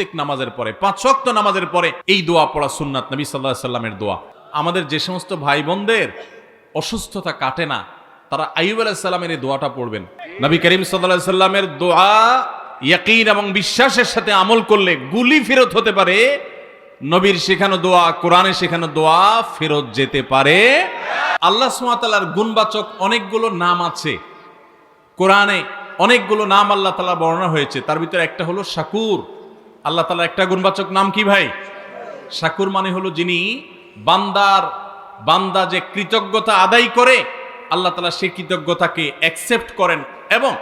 প্রত্যেক নামাজের পরে, পাঁচ ওয়াক্ত নামাজের পরে এই দোয়া পড়া সুন্নাত, নবী সাল্লাহ সাল্লামের দোয়া। আমাদের যে সমস্ত ভাই বোনদের অসুস্থতা কাটে না, তারা আইব আলাহিসাল্লামের এই দোয়াটা পড়বেন। নবী করিম সাল্লাহ সাল্লামের দোয়া ইয়াকিন এবং বিশ্বাসের সাথে আমল করলে গুলি ফেরত হতে পারে, নবীর শেখানো দোয়া কোরআনে শেখানো দোয়া ফেরত যেতে পারে। আল্লাহ সুমাতালার গুণবাচক অনেকগুলো নাম আছে। কোরআনে অনেকগুলো নাম আল্লাহ তালা বর্ণনা হয়েছে, তার ভিতরে একটা হলো শাকুর। আল্লাহ তালা একটা গুণবাচক নাম কি ভাই? শাকুর মানে হলো যিনি বান্দার, বান্দা যে কৃতজ্ঞতা আদায় করে, আল্লাহ তালা সেই কৃতজ্ঞতাকে অ্যাকসেপ্ট করেন এবং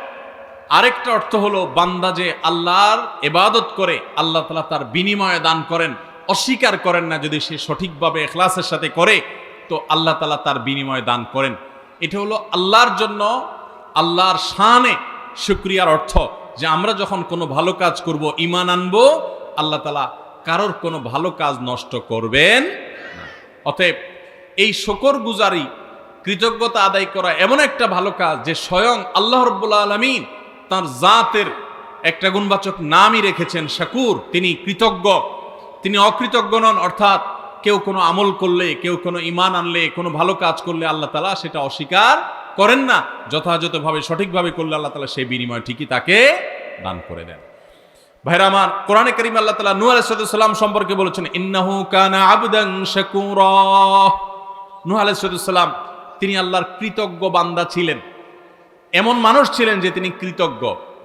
আরেকটা অর্থ হলো বান্দা যে আল্লাহর এবাদত করে, আল্লাহ তালা তার বিনিময়ে দান করেন। অস্বীকার করেন না যদি সে সঠিকভাবে এখলাসের সাথে করে, তো আল্লাহ তালা তার বিনিময়ে দান করেন। এটা হলো আল্লাহর জন্য, আল্লাহর শানে শুক্রিয়ার অর্থ। যে আমরা যখন কোনো ভালো কাজ করব ইমান আনব, আল্লাহ তালা কারোর কোনো ভালো কাজ নষ্ট করবেন অতএব এই শকর গুজারি, কৃতজ্ঞতা আদায় করা এমন একটা ভালো কাজ যে স্বয়ং আল্লাহ রব্বুল্লা আলমিন তার জাতের একটা গুণবাচক নামই রেখেছেন শাকুর। তিনি কৃতজ্ঞ, তিনি অকৃতজ্ঞ নন, অর্থাৎ কেউ কোনো আমল করলে, কেউ কোনো ইমান আনলে, কোনো ভালো কাজ করলে আল্লাহ তালা সেটা অস্বীকার করেন না, যথাযথভাবে, সঠিকভাবে করলে আল্লাহ তালা সেই বিনিময় ঠিকই তাকে দান করে দেন। ভাইরা আমার, কোরআনে করিম আল্লাহ তালা নূহ আলাইসাল্লাম সম্পর্কে বলেছেন, ইন্নাহু কানা আবদান শাকুরা। নূহ আলাইসাল্লাম তিনি আল্লাহর কৃতজ্ঞ বান্দা ছিলেন। এমন মানুষ ছিলেন যে তিনি কৃতজ্ঞ।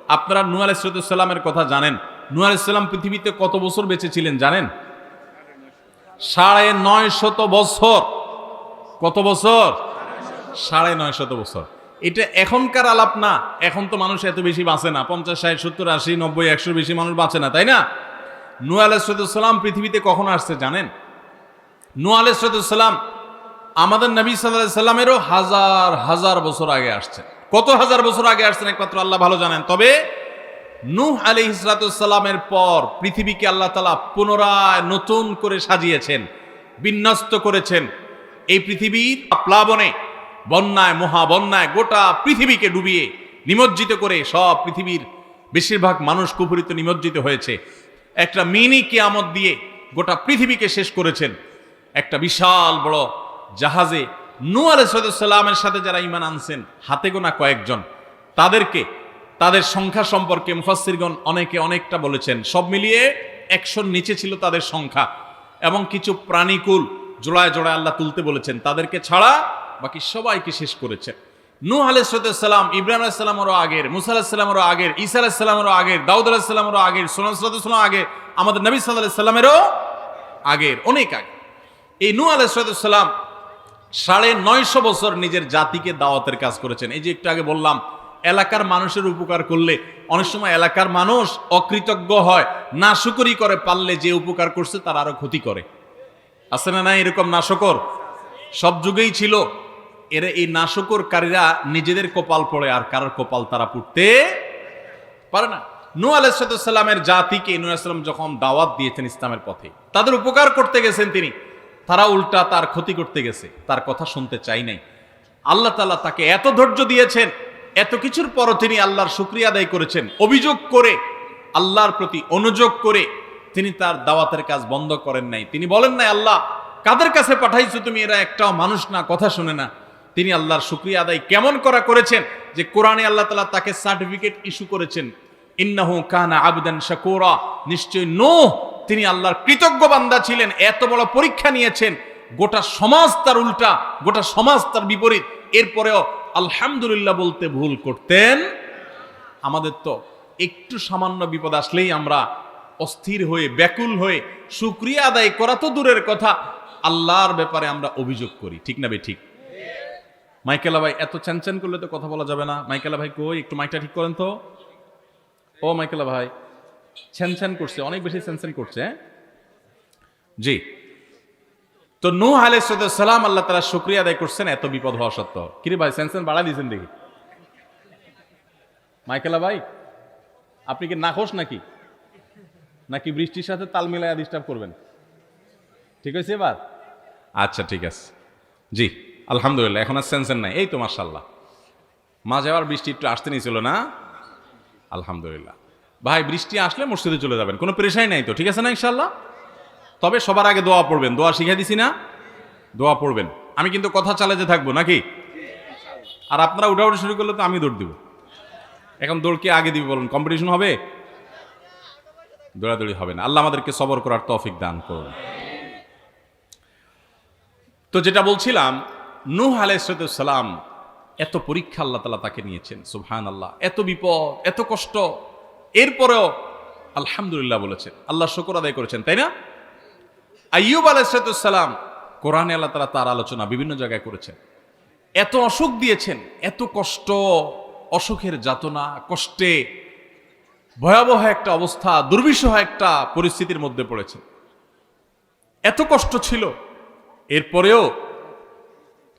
আপনারা নূহ আলাইসাল্লামের কথা জানেন। নূহ আলাইসাল্লাম পৃথিবীতে কত বছর বেঁচে ছিলেন জানেন? সাড়ে নয় শত বছর। কত বছর? সাড়ে নয় শত বছর। এটা এখনকার আলাপ না, এখন তো মানুষ এত বেশি বাঁচে না। পঞ্চাশ, ষাট, সত্তর, আশি, নব্বই, একশো বেশি মানুষ বাঁচে না, তাই না? নু আলাইসালাম পৃথিবীতে কখন আসছে জানেন? নু আলাইসালাম আমাদের নবী সাল্লামেরও হাজার হাজার বছর আগে আসছেন কত হাজার বছর আগে আসছেন একমাত্র আল্লাহ ভালো জানেন। তবে নূহ আলী ইসরাতুসাল্লামের পর পৃথিবীকে আল্লাহ তালা পুনরায় নতুন করে সাজিয়েছেন, বিন্যস্ত করেছেন। এই পৃথিবীর প্লাবনে বন্যায়, মহাবন্যায় গোটা পৃথিবীকে ডুবিয়ে নিমজ্জিত করে সব পৃথিবীর বেশিরভাগ মানুষ কুপুরিত নিমজ্জিত হয়েছে। একটা মিনি কিয়ামত দিয়ে গোটা পৃথিবীকে শেষ করেছেন একটা বিশাল বড় জাহাজে। নূ আলাইসাল্লামের সাথে যারা ইমান আনছেন, হাতে গোনা কয়েকজন। তাদেরকে, তাদের সংখ্যা সম্পর্কে মুফাসিরগণ অনেকে অনেকটা বলেছেন। সব মিলিয়ে একশোর নিচে ছিল তাদের সংখ্যা। এবং কিছু প্রাণীকুল জোড়ায় জোড়ায় আল্লাহ তুলতে বলেছেন। তাদেরকে ছাড়া বাকি সবাইকে শেষ করেছেন নূহ আলাইসালাম ইব্রাহিম আলাইসালামেরও আগের, মুসা আলাহিসাল্লামেরও আগের, ঈসা আলাহিসাল্লামেরও আগের, দাউদ আলাহিসাল্লামেরও আগের সোনাল সাল্লাম আগে আমাদের নবী সাল্লাহ সাল্লামেরও আগের, অনেক আগে। এই নূহ আলাইসালাম সাড়ে নয়শো বছর নিজের জাতিকে দাওয়াতের কাজ করেছেন। এই যে একটু আগে বললাম, এলাকার মানুষের উপকার করলে অনেক সময় এলাকার মানুষ অকৃতজ্ঞ হয় না শুকরি করে পারলে যে উপকার করছে তার আরও ক্ষতি করে। আছে না না এরকম নাশকর? সব যুগেই ছিল। এরা এই নাশকরকারীরা নিজেদের কপাল পড়ে আর কারোর কপাল তারা পুড়তে পারে না। নু আলাইসালামের জাতিকে নু আলাইসালাম যখন দাওয়াত দিয়েছেন ইসলামের পথে, তাদের উপকার করতে গেছেন তিনি। তারা উল্টা তার ক্ষতি করতে গেছে, তার কথা শুনতে চাই নাই। আল্লাহ তালা তাকে এত ধৈর্য দিয়েছেন, এত কিছুর পরও তিনি আল্লাহর শুক্রিয়া আদায় করেছেন। অভিযোগ করে, আল্লাহর প্রতি অনুযোগ করে তিনি তার দাওয়াতের কাজ বন্ধ করেন নাই। তিনি বলেন নাই, আল্লাহ, কাদের কাছে পাঠাইছো তুমি? এরা একটাও মানুষ না, কথা শুনে না। তিনি আল্লাহর শুক্রিয়া আদায় কেমন করা করেছেন যে কোরআনে আল্লাহ তালা তাকে সার্টিফিকেট ইস্যু করেছেন। ইন্নাহু কানা আবদান শাকুরা। নিশ্চয় নো তিনি আল্লাহর কৃতজ্ঞ বান্দা ছিলেন, এত বড় পরীক্ষা নিয়েছেন, গোটা সমাজ তার উল্টা, গোটা সমাজ তার বিপরীত। এরপরেও আলহামদুলিল্লাহ বলতে ভুল করতেন। আমাদের তো একটু সামান্য বিপদ আসলেই আমরা অস্থির হয়ে, ব্যাকুল হয়ে সুক্রিয়া আদায় করা তো দূরের কথা, আল্লাহর ব্যাপারে আমরা অভিযোগ করি। ঠিক না বে ঠিক? মাইকেলা ভাই, এত চ্যানচ্যান করলে তো কথা বলা যাবে না। মাইকেলা ভাই কই? একটু মাইকটা ঠিক করেন তো। ও মাইকেলা ভাই ছ্যান করছে, অনেক বেশি ছ্যান করছে হ্যাঁ? জি। তো নূহ আলাইসালাম আল্লাহ তারা শুক্রিয়া আদায় করছেন, এত বিপদ হওয়া সত্ত্বেও। কিরে ভাই সেন্সেন বাড়া দিয়েছেন দেখি। মাইকেলা ভাই, আপনি কি নাখোশ নাকি? নাকি বৃষ্টির সাথে তাল মিলাইয়া ডিস্টার্ব করবেন? ঠিক আছে এবার? আচ্ছা ঠিক আছে। জি। আলহামদুলিল্লাহ, এখন আর সেন্সেন নাই। এই তো মার্শাল্লাহ মাঝে আবার বৃষ্টি একটু আসতে নিয়েছিল না? আলহামদুলিল্লাহ। ভাই, বৃষ্টি আসলে মসজিদে চলে যাবেন, কোনো প্রেশাই নাই তো, ঠিক আছে না ইনশাল্লাহ তবে সবার আগে দোয়া পড়বেন, দোয়া শিখে দিছি না? দোয়া পড়বেন। আমি কিন্তু কথা চালাতে থাকব নাকি? আর আপনারা উঠাউঠি শুরু করলে তো আমি দৌড় দিব। এখন দৌড় কে আগে দিবি বলুন কম্পিটিশন হবে? দৌড়াদৌড়ি হবে না। আল্লাহ আমাদেরকে সবর করার তৌফিক দান করুন। তো যেটা বলছিলাম নূহ আলাইসালাম এত পরীক্ষা আল্লাহ তালা তাকে নিয়েছেন সুবহান আল্লাহ এত বিপদ, এত কষ্ট। এরপরেও আলহামদুলিল্লাহ বলেছেন, আল্লাহ শকর আদায় করেছেন, তাই না? আইয়ুব আলাইসালাম কোরআনে আল্লাহ তালা তার আলোচনা বিভিন্ন জায়গায় করেছেন। এত অসুখ দিয়েছেন, এত কষ্ট, অসুখের যাতনা, কষ্টে ভয়াবহ একটা অবস্থা, দুর্বিষহ একটা পরিস্থিতির মধ্যে পড়েছে এত কষ্ট ছিল। এরপরেও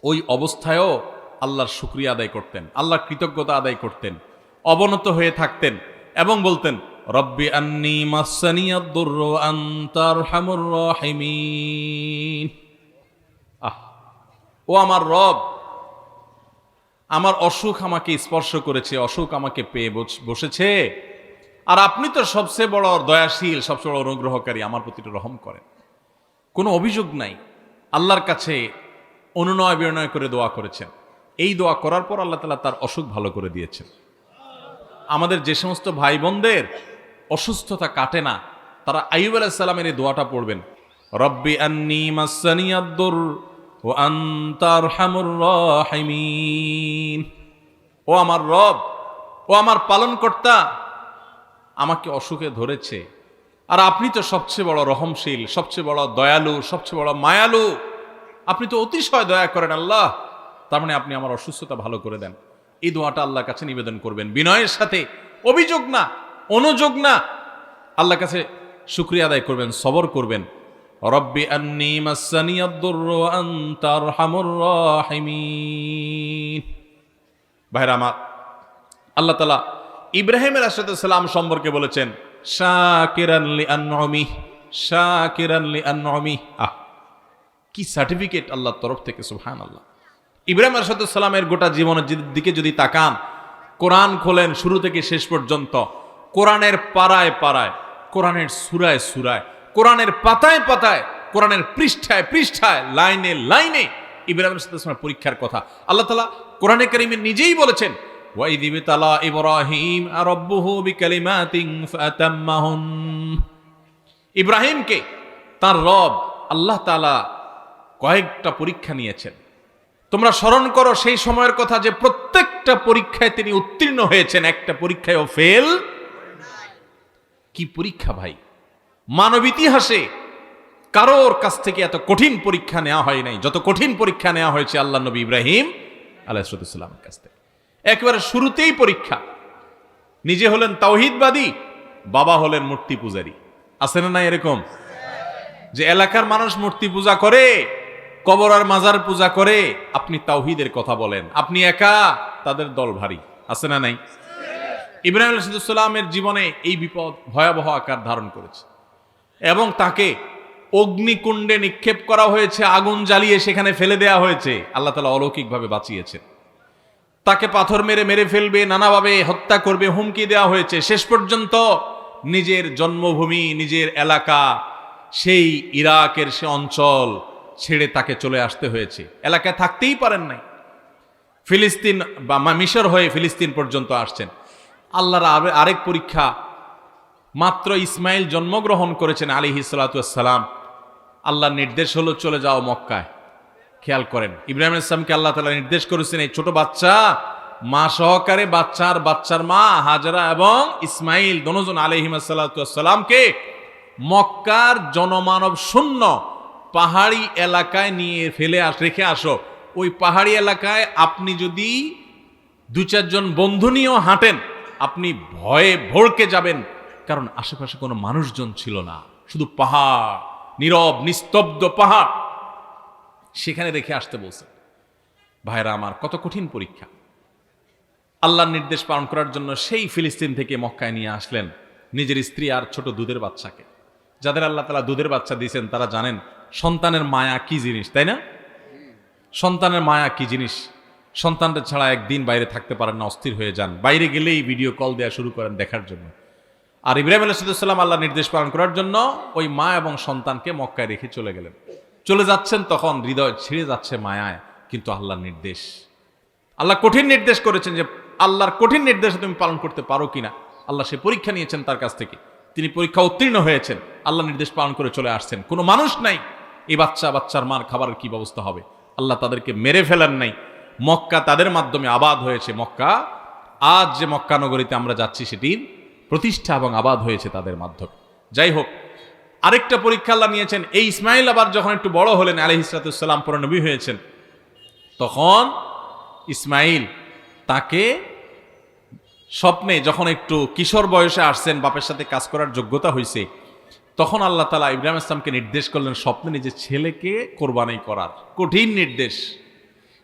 ওই অবস্থায়ও আল্লাহর শুক্রিয়া আদায় করতেন, আল্লাহর কৃতজ্ঞতা আদায় করতেন, অবনত হয়ে থাকতেন এবং বলতেন, রব্বি আন্নি আহ, ও আমার রব, আমার অসুখ আমাকে স্পর্শ করেছে, অসুখ আমাকে পেয়ে বস- বসেছে। আর আপনি তো সবচেয়ে বড় দয়াশীল, সবচেয়ে বড় অনুগ্রহকারী, আমার প্রতি রহম করেন। কোনো অভিযোগ নাই। আল্লাহর কাছে অনুনয় বিনয় করে দোয়া করেছেন। এই দোয়া করার পর আল্লাহ তালা তার অসুখ ভালো করে দিয়েছেন। আমাদের যে সমস্ত ভাই বোনদের অসুস্থতা কাটে না, তারা আইব আলাইসাল্লামের এই দোয়াটা পড়বেন। রব্বি আন্নি মাসানিয়াদ্দুর ও আন্তার হামুর রাহিমিন। ও আমার রব, ও আমার পালনকর্তা, আমাকে অসুখে ধরেছে। আর আপনি তো সবচেয়ে বড় রহমশীল, সবচেয়ে বড় দয়ালু, সবচেয়ে বড় মায়ালু। আপনি তো অতিশয় দয়া করেন আল্লাহ। তার মানে আপনি আমার অসুস্থতা ভালো করে দেন। এই দোয়াটা আল্লাহর কাছে নিবেদন করবেন। বিনয়ের সাথে। অভিযোগ না, অনুযোগ না। আল্লাহর কাছে শুক্রিয়া আদায় করবেন, সবর করবেন। রব্বি আন্নি মাসানিয়াদ-দুরর ওয়া আনতা আরহামুর রাহিমিন। ভাইরা আমার, আল্লাহ তালা ইব্রাহিমের সালাম সম্পর্কে বলেছেন শাকিরানলি আনমি শাকিরানলি আনমি আহ কি সার্টিফিকেট আল্লাহর তরফ থেকে সুবহান আল্লাহ ইব্রাহিম সালামের গোটা জীবনের দিকে যদি তাকান, কোরআন খোলেন শুরু থেকে শেষ পর্যন্ত, কোরআনের পাড়ায় পাড়ায়, কোরআনের সুরায় সুরায়, কোরআনের পাতায় পাতায়, কোরআনের পৃষ্ঠায় পৃষ্ঠায়, লাইনে লাইনে ইব্রাহিম সালামের পরীক্ষার কথা। আল্লাহ তালা কোরআনে করিমে নিজেই বলেছেন ফাতাম্মাহুন। ইব্রাহিমকে তার রব আল্লাহ তালা কয়েকটা পরীক্ষা নিয়েছেন। তোমরা স্মরণ করো সেই সময়ের কথা যে প্রত্যেকটা পরীক্ষায় তিনি উত্তীর্ণ হয়েছেন, একটা পরীক্ষায় ও ফেল কি পরীক্ষা ভাই? মানব ইতিহাসে কারোর কাছ থেকে এত কঠিন পরীক্ষা নেওয়া হয় নাই। যত কঠিন পরীক্ষা নেওয়া হয়েছে আল্লাহ নবী ইব্রাহিম আলাইসালামের কাছ থেকে। একেবারে শুরুতেই পরীক্ষা। নিজে হলেন তাওহিদবাদী, বাবা হলেন মূর্তি পূজারী। আছে না এরকম? যে এলাকার মানুষ মূর্তি পূজা করে কবর আর মাজার পূজা করে আপনি তাওহিদের কথা বলেন। আপনি একা, তাদের দল ভারী। আছে না নাই? ইব্রাহিম আলাইসালামের জীবনে এই বিপদ ভয়াবহ আকার ধারণ করেছে। এবং তাকে অগ্নিকুণ্ডে নিক্ষেপ করা হয়েছে, আগুন জ্বালিয়ে সেখানে ফেলে দেয়া হয়েছে। আল্লাহ তালা অলৌকিকভাবে বাঁচিয়েছেন। তাকে পাথর মেরে মেরে ফেলবে, নানাভাবে হত্যা করবে, হুমকি দেওয়া হয়েছে। শেষ পর্যন্ত নিজের জন্মভূমি, নিজের এলাকা, সেই ইরাকের সে অঞ্চল ছেড়ে তাকে চলে আসতে হয়েছে। এলাকায় থাকতেই পারেন নাই। ফিলিস্তিন বা মিশর হয়ে ফিলিস্তিন পর্যন্ত আসছেন। আল্লাহর আরে- আরেক পরীক্ষা, মাত্র ইসমাইল জন্মগ্রহণ করেছেন আলী হিসালাতাম আল্লাহর নির্দেশ হলো, চলে যাও মক্কায়। খেয়াল করেন, ইব্রাহিম ইসলামকে আল্লাহ তালা নির্দেশ করেছেন, এই ছোট বাচ্চা, মা সহকারে বাচ্চার বাচ্চার মা হাজারা এবং ইসমাইল, দনোজন আলহিমাসাল্লামকে মক্কার জনমানব শূন্য পাহাড়ি এলাকায় নিয়ে ফেলে রেখে আসো। ওই পাহাড়ি এলাকায় আপনি যদি দু চারজন বন্ধু নিয়েও হাঁটেন, আপনি ভয়ে ভড়কে যাবেন। কারণ আশেপাশে কোনো মানুষজন ছিল না। শুধু পাহাড়, নীরব, নিস্তব্ধ পাহাড়। সেখানে রেখে আসতে বলছেন, ভাইরা, আমার কত কঠিন পরীক্ষা। আল্লাহর নির্দেশ পালন করার জন্য সেই ফিলিস্তিন থেকে মক্কায় নিয়ে আসলেন নিজের স্ত্রী আর ছোট দুধের বাচ্চাকে। যাদের আল্লাহ তালা দুধের বাচ্চা দিয়েছেন, তারা জানেন সন্তানের মায়া কি জিনিস, তাই না? সন্তানের মায়া কি জিনিস? সন্তানটা ছাড়া একদিন বাইরে থাকতে পারেন না, অস্থির হয়ে যান। বাইরে গেলেই ভিডিও কল দেওয়া শুরু করেন দেখার জন্য। আর ইব্রাহিম আলাইসাল্লাম আল্লাহ নির্দেশ পালন করার জন্য ওই মা এবং সন্তানকে মক্কায় রেখে চলে গেলেন। চলে যাচ্ছেন তখন হৃদয় ছিঁড়ে যাচ্ছে মায়ায়, কিন্তু আল্লাহর নির্দেশ। আল্লাহ কঠিন নির্দেশ করেছেন যে আল্লাহর কঠিন নির্দেশ তুমি পালন করতে পারো কিনা। আল্লাহ সে পরীক্ষা নিয়েছেন তার কাছ থেকে। তিনি পরীক্ষা উত্তীর্ণ হয়েছেন। আল্লাহ নির্দেশ পালন করে চলে আসছেন। কোনো মানুষ নাই এই বাচ্চা বাচ্চার মার খাবারের কি ব্যবস্থা হবে? আল্লাহ তাদেরকে মেরে ফেলেন নাই। মক্কা তাদের মাধ্যমে আবাদ হয়েছে মক্কা। আজ যে মক্কা নগরীতে আমরা যাচ্ছি সেটির প্রতিষ্ঠা এবং আবাদ হয়েছে তাদের মাধ্যমে। যাই হোক, আরেকটা পরীক্ষা আল্লাহ নিয়েছেন। এই ইসমাইল আবার যখন একটু বড় হলেন আলহ ইসরাতুসাল্লাম পরনবী হয়েছেন, তখন ইসমাইল তাকে স্বপ্নে যখন একটু কিশোর বয়সে আসছেন, বাপের সাথে কাজ করার যোগ্যতা হয়েছে তখন আল্লাহ তালা ইব্রাহিম ইসলামকে নির্দেশ করলেন, স্বপ্নে নিজের ছেলেকে কোরবানি করার। কঠিন নির্দেশ।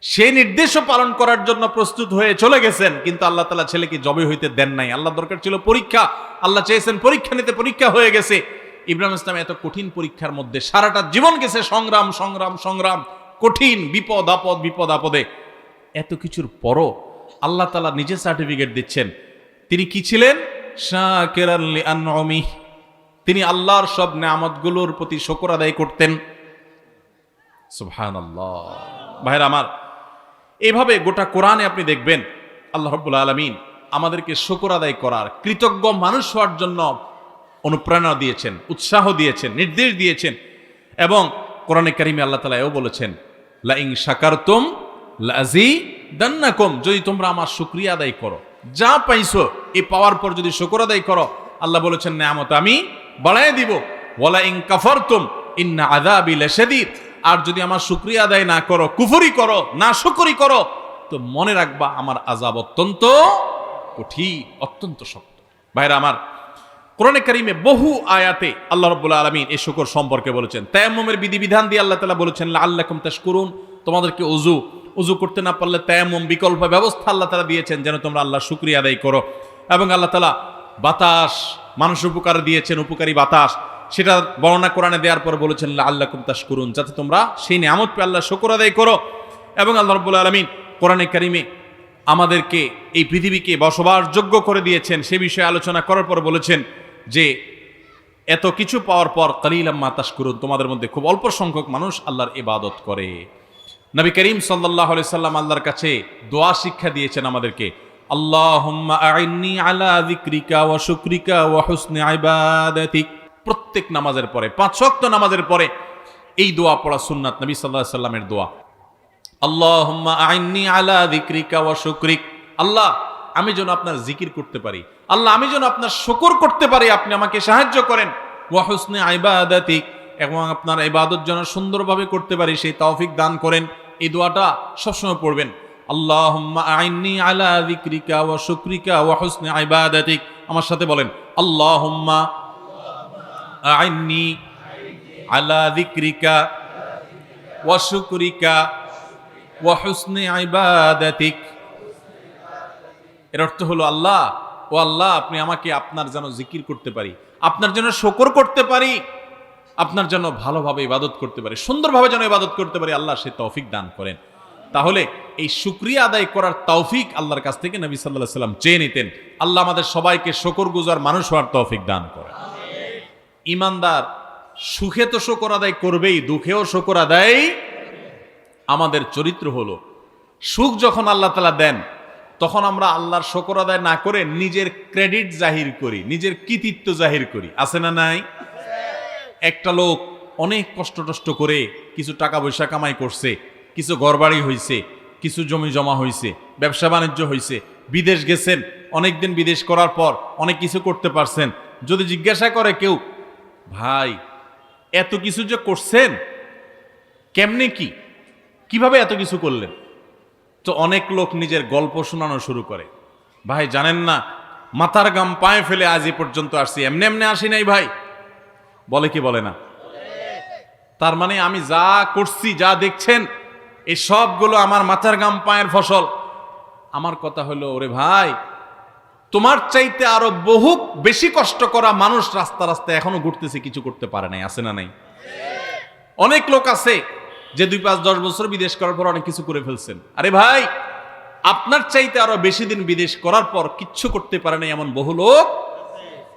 সেই নির্দেশও পালন করার জন্য প্রস্তুত হয়ে চলে গেছেন, কিন্তু আল্লাহ তালা ছেলেকে জবে হইতে দেন নাই। আল্লাহ দরকার ছিল পরীক্ষা। আল্লাহ চেয়েছেন পরীক্ষা নিতে, পরীক্ষা হয়ে গেছে। ইব্রাহিম ইসলাম এত কঠিন পরীক্ষার মধ্যে সারাটা জীবন গেছে সংগ্রাম সংগ্রাম সংগ্রাম, কঠিন বিপদ, আপদ, বিপদ, আপদে। এত কিছুর পরও আল্লাহ তালা নিজে সার্টিফিকেট দিচ্ছেন। তিনি কি ছিলেন? শাকির আনমি তিনি আল্লাহর সব নেয়ামতগুলোর প্রতি শকর আদায় করতেন। সুবহান আল্লাহ আমার এইভাবে গোটা কোরআনে আপনি দেখবেন, আল্লাহ রব্বুল আলমিন আমাদেরকে শকর আদায় করার কৃতজ্ঞ মানুষ হওয়ার জন্য অনুপ্রেরণা দিয়েছেন, উৎসাহ দিয়েছেন, নির্দেশ দিয়েছেন এবং কোরআনে কারিমে আল্লাহ তালা এও বলেছেন লাইং সাকারতুম লাজি দান্নাকুম যদি তোমরা আমার শুক্রিয়া আদায় করো, যা পাইছো এই পাওয়ার পর যদি শুকর আদায় করো, আল্লাহ বলেছেন, নেয়ামত আমি বাড়াই দিব। ওয়ালা ইং কাফারতুম, ইন্না আযাবি লাশাদীদ। আর যদি আমার শুক্রিয়া আদায় না করো, কুফরি করো, না শুকরি করো, তো মনে রাখবা আমার আজাব অত্যন্ত কঠিন, অত্যন্ত শক্ত। ভাইরা আমার, কোরআনে কারিমে বহু আয়াতে আল্লাহ রব্বুল আলমিন এই শুকর সম্পর্কে বলেছেন। তায়াম্মুমের বিধিবিধান দিয়ে আল্লাহ তালা বলেছেন আল্লাহকুম করুন তোমাদেরকে উজু উজু করতে না পারলে তায়াম্মুম বিকল্প ব্যবস্থা আল্লাহ তালা দিয়েছেন, যেন তোমরা আল্লাহ শুক্রিয়া আদায় করো। এবং আল্লাহ তালা বাতাস মানুষ উপকার দিয়েছেন, উপকারী বাতাস। সেটা বর্ণনা কোরআনে দেওয়ার পর বলেছেন আল্লাহ কুমতাস করুন যাতে তোমরা সেই নিয়ামত পে আল্লাহ শুকর আদায় করো। এবং আল্লাহ রব্বুল আলমিন কোরআনে কারিমে আমাদেরকে এই পৃথিবীকে বসবাসযোগ্য করে দিয়েছেন। সে বিষয়ে আলোচনা করার পর বলেছেন যে, এত কিছু পাওয়ার পর কালিলাম মাতাস করুন তোমাদের মধ্যে খুব অল্প সংখ্যক মানুষ আল্লাহর ইবাদত করে। নবী করিম সাল্লাহ সাল্লাম আল্লাহর কাছে দোয়া শিক্ষা দিয়েছেন আমাদেরকে। ওয়া ওয়া প্রত্যেক নামাজের পরে, পাঁচ ওয়াক্ত নামাজের পরে এই দোয়া পড়া সুন্নাত নবী সাল্লামের দোয়া। আল্লাহুম্মা আইন্নি আলা যিকরিকা ওয়া শুকরিক। আল্লাহ, আমি যেন আপনার জিকির করতে পারি। আল্লাহ, আমি যেন আপনার শুকর করতে পারি, আপনি আমাকে সাহায্য করেন। ওয়া হুসনি ইবাদাতিক, এবং আপনার ইবাদত যেন সুন্দরভাবে করতে পারি, সেই তৌফিক দান করেন। এই দোয়াটা সবসময় পড়বেন। আল্লাহুম্মা আইন্নি আলা যিকরিকা ওয়া শুকরিকা ওয়া হুসনি আমার সাথে বলেন, আল্লাহুম্মা আইন্নি আলা যিকরিকা ওয়া শুকরিকা ওয়া হুসনি ইবাদাতিক। এর অর্থ হলো, আল্লাহ, ও আল্লাহ, আপনি আমাকে আপনার যেন জিকির করতে পারি, আপনার জন্য শকর করতে পারি, আপনার জন্য ভালোভাবে ইবাদত করতে পারি, সুন্দরভাবে যেন ইবাদত করতে পারি, আল্লাহ সে তৌফিক দান করেন। তাহলে এই সুক্রিয়া আদায় করার তৌফিক আল্লাহর কাছ থেকে নবী সাল্লাহ সাল্লাম চেয়ে নিতেন। আল্লাহ আমাদের সবাইকে শকর গুজার মানুষ হওয়ার তৌফিক দান করেন। ইমানদার সুখে তো শকর আদায় করবেই, দুঃখেও শকর আদায় আমাদের চরিত্র হলো। সুখ যখন আল্লাহ তালা দেন, তখন আমরা আল্লাহর শকর আদায় না করে নিজের ক্রেডিট জাহির করি, নিজের কৃতিত্ব জাহির করি। আছে না নাই? একটা লোক অনেক কষ্ট টষ্ট করে কিছু টাকা পয়সা কামাই করছে কিছু ঘরবাড়ি হয়েছে কিছু জমি জমা হয়েছে ব্যবসা বাণিজ্য হয়েছে বিদেশ গেছেন, অনেকদিন বিদেশ করার পর অনেক কিছু করতে পারছেন। যদি জিজ্ঞাসা করে কেউ, ভাই, এত কিছু যে করছেন, কেমনে কি? কীভাবে এত কিছু করলেন? তো অনেক লোক নিজের গল্প শোনানো শুরু করে। ভাই, জানেন না, মাথার গাম পায়ে ফেলে আজ এ পর্যন্ত আসছি। এমনি এমনি আসি নাই ভাই? বলে কি বলে না? তার মানে আমি যা করছি, যা দেখছেন এই সবগুলো আমার মাথার গাম পায়ের ফসল। আমার কথা হলো, ওরে ভাই, তোমার চাইতে আরও বহু বেশি কষ্ট করা মানুষ রাস্তা রাস্তায় এখনও ঘুরতেছে, কিছু করতে পারে নাই, আছে না নাই? অনেক লোক আছে যে দুই পাঁচ দশ বছর বিদেশ করার পর অনেক কিছু করে ফেলছেন। আরে ভাই, আপনার চাইতে আরও বেশি দিন বিদেশ করার পর কিচ্ছু করতে পারে নাই এমন বহু লোক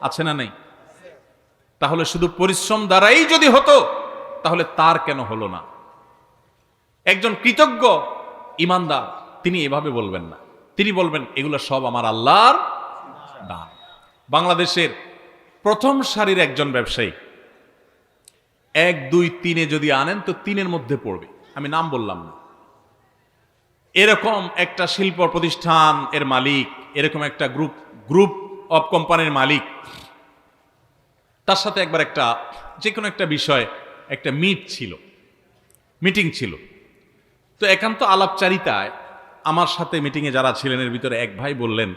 আছে না নাই? তাহলে শুধু পরিশ্রম দ্বারাই যদি হতো, তাহলে তার কেন হলো না? একজন কৃতজ্ঞ ইমানদার, তিনি এভাবে বলবেন না। তিনি বলবেন, এগুলো সব আমার আল্লাহর দান। বাংলাদেশের প্রথম সারির একজন ব্যবসায়ী, এক, দুই, তিনে যদি আনেন, তো তিনের মধ্যে পড়বে। আমি নাম বললাম না। এরকম একটা শিল্প প্রতিষ্ঠান এর মালিক, এরকম একটা গ্রুপ গ্রুপ অফ কোম্পানির মালিক, তার সাথে একবার একটা যে কোনো একটা বিষয় একটা মিট ছিল, মিটিং ছিল। তো একান্ত আলাপচারিতায় আমার সাথে মিটিংয়ে যারা ছিলেন, এর ভিতরে এক ভাই বললেন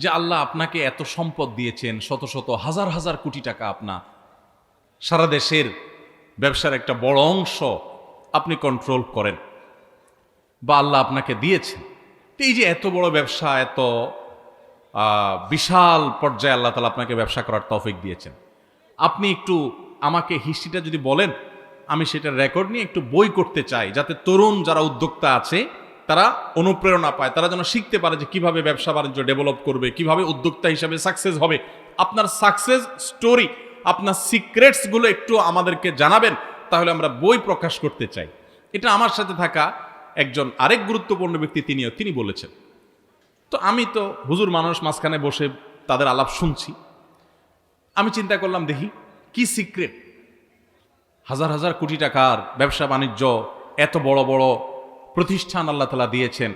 যে, আল্লাহ আপনাকে এত সম্পদ দিয়েছেন, শত শত, হাজার হাজার কোটি টাকা আপনার সারা দেশের ব্যবসার একটা বড় অংশ আপনি কন্ট্রোল করেন বা আল্লাহ আপনাকে দিয়েছেন। তো এই যে এত বড় ব্যবসা, এত বিশাল পর্যায়ে আল্লাহ তালা আপনাকে ব্যবসা করার তৌফিক দিয়েছেন। আপনি একটু আমাকে হিস্ট্রিটা যদি বলেন আমি সেটা রেকর্ড নিয়ে একটু বই করতে চাই, যাতে তরুণ যারা উদ্যোক্তা আছে, তারা অনুপ্রেরণা পায়, তারা যেন শিখতে পারে যে কীভাবে ব্যবসা বাণিজ্য ডেভেলপ করবে, কীভাবে উদ্যোক্তা হিসাবে সাকসেস হবে। আপনার সাকসেস স্টোরি আপনার সিক্রেটসগুলো একটু আমাদেরকে জানাবেন, তাহলে আমরা বই প্রকাশ করতে চাই। এটা আমার সাথে থাকা একজন আরেক গুরুত্বপূর্ণ ব্যক্তি তিনিও, তিনি বলেছেন, তো আমি তো হুজুর মানুষ মাঝখানে বসে তাদের আলাপ শুনছি। আমি চিন্তা করলাম, দেখি কি সিক্রেট হাজার হাজার কোটি টাকার ব্যবসা বাণিজ্য, এত বড় বড় প্রতিষ্ঠান আল্লাহ তালা দিয়েছেন।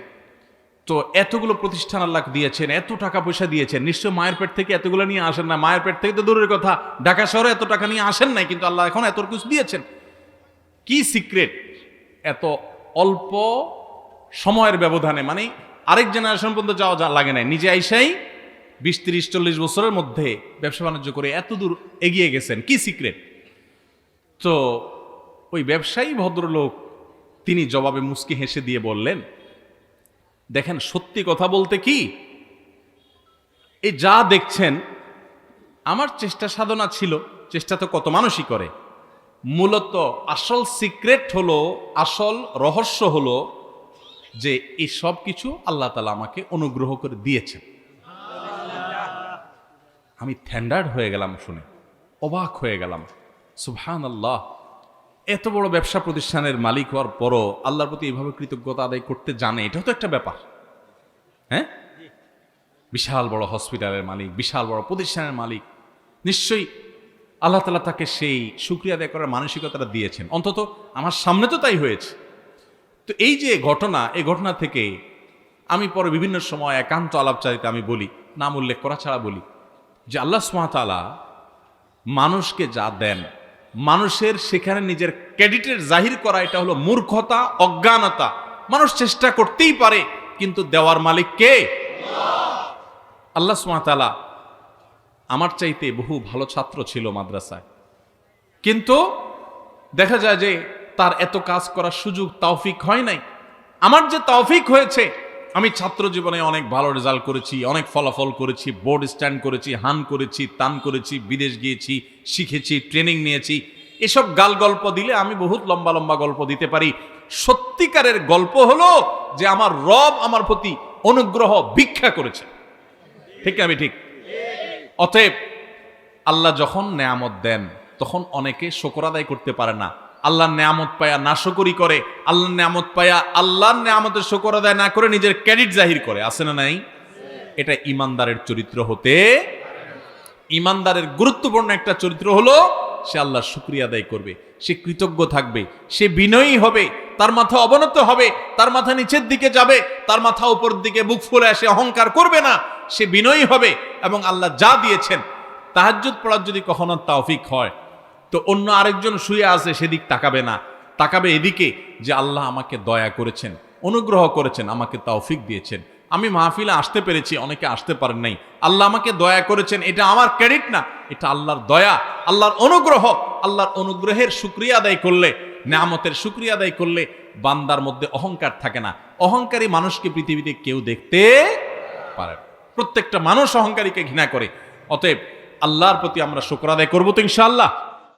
তো এতগুলো প্রতিষ্ঠান আল্লাহ দিয়েছেন, এত টাকা পয়সা দিয়েছেন, নিশ্চয় মায়ের পেট থেকে এতগুলো নিয়ে আসেন না। মায়ের পেট থেকে তো দূরের কথা, ঢাকা শহরে এত টাকা নিয়ে আসেন নাই, কিন্তু আল্লাহ এখন এত কিছু দিয়েছেন। কি সিক্রেট? এত অল্প সময়ের ব্যবধানে মানে আরেক জেনারেশন পর্যন্ত যাওয়া যা লাগে নাই। নিজে আইসাই বিশ, তিরিশ, চল্লিশ বছরের মধ্যে ব্যবসা বাণিজ্য করে এত দূর এগিয়ে গেছেন। কি সিক্রেট? তো ওই ব্যবসায়ী ভদ্রলোক তিনি জবাবে মুস্কি হেসে দিয়ে বললেন, দেখেন, সত্যি কথা বলতে কি? এই যা দেখছেন, আমার চেষ্টা সাধনা ছিল, চেষ্টা তো কত মানুষই করে। মূলত আসল সিক্রেট হলো, আসল রহস্য হলো যে এই সব কিছু আল্লাহ তালা আমাকে অনুগ্রহ করে দিয়েছেন। আমি থ্যান্ডার্ড হয়ে গেলাম শুনে, অবাক হয়ে গেলাম। সুবহান আল্লাহ এত বড় ব্যবসা প্রতিষ্ঠানের মালিক হওয়ার পরও আল্লাহর প্রতি এইভাবে কৃতজ্ঞতা আদায় করতে জানে, এটাও তো একটা ব্যাপার। হ্যাঁ? বিশাল বড় হসপিটালের মালিক, বিশাল বড় প্রতিষ্ঠানের মালিক, নিশ্চয়ই আল্লাহ তালা তাকে সেই সুক্রিয়া আদায় করার মানসিকতাটা দিয়েছেন। অন্তত আমার সামনে তো তাই হয়েছে। তো এই যে ঘটনা এই ঘটনা থেকে আমি পরে বিভিন্ন সময় একান্ত আলাপচারিতা আমি বলি, নাম উল্লেখ করা ছাড়া বলি, যে আল্লাহ সুমাতালা মানুষকে যা দেন মানুষের সেখানে নিজের ক্রেডিটের জাহির করা, এটা হলো মূর্খতা, অজ্ঞানতা। মানুষ চেষ্টা করতেই পারে, কিন্তু দেওয়ার মালিক কে? আল্লাহ সুমাতালা আমার চাইতে বহু ভালো ছাত্র ছিল মাদ্রাসায়। কিন্তু দেখা যায় যে তার এত কাজ করার সুযোগ তাওফিক হয় নাই। আমার যে তাওফিক হয়েছে আমি ছাত্র জীবনে অনেক ভালো রেজাল্ট করেছি, অনেক ফলাফল করেছি বোর্ড স্ট্যান্ড করেছি, হান করেছি, তান করেছি, বিদেশ গিয়েছি, শিখেছি ট্রেনিং নিয়েছি। এসব গাল গল্প দিলে আমি বহুত লম্বা লম্বা গল্প দিতে পারি। সত্যিকারের গল্প হলো যে আমার রব আমার প্রতি অনুগ্রহ ভিক্ষা করেছে। ঠিক আমি ঠিক? অতএব আল্লাহ যখন নেয়ামত দেন, তখন অনেকে শকর আদায় করতে পারে না। আল্লাহর নেয়ামত পায়া নাশকরি করে, আল্লাহর নেয়ামত পায়া আল্লাহর নেয়ামতের শকর আদায় না করে নিজের ক্রেডিট জাহির করে। আছে না নাই? এটা ইমানদারের চরিত্র হতে ইমানদারের গুরুত্বপূর্ণ একটা চরিত্র হলো, সে আল্লাহর শুক্রিয়া আদায় করবে, সে কৃতজ্ঞ থাকবে, সে বিনয়ী হবে, তার মাথা অবনত হবে, তার মাথা নিচের দিকে যাবে, তার মাথা উপর দিকে বুক ফুলে সে অহংকার করবে না, সে বিনয়ী হবে এবং আল্লাহ যা দিয়েছেন, তাহাজ্জুদ পড়ার যদি কখনো তাওফিক হয় তো অন্য আরেকজন শুয়ে আছে, সেদিক তাকাবে না। তাকাবে এদিকে যে আল্লাহ আমাকে দয়া করেছেন, অনুগ্রহ করেছেন, আমাকে তৌফিক দিয়েছেন। আমি মাহফিলে আসতে পেরেছি, অনেকে আসতে পারেন নাই। আল্লাহ আমাকে দয়া করেছেন, এটা আমার ক্রেডিট না, এটা আল্লাহর দয়া, আল্লাহর অনুগ্রহ। আল্লাহর অনুগ্রহের শুক্রিয়া আদায় করলে নামতের শুক্রিয়া আদায় করলে বান্দার মধ্যে অহংকার থাকে না। অহংকারী মানুষকে পৃথিবীতে কেউ দেখতে পারে প্রত্যেকটা মানুষ অহংকারীকে ঘৃণা করে। অতএব আল্লাহর প্রতি আমরা শুক্র আদায় করব তো ইনশাআল্লাহ।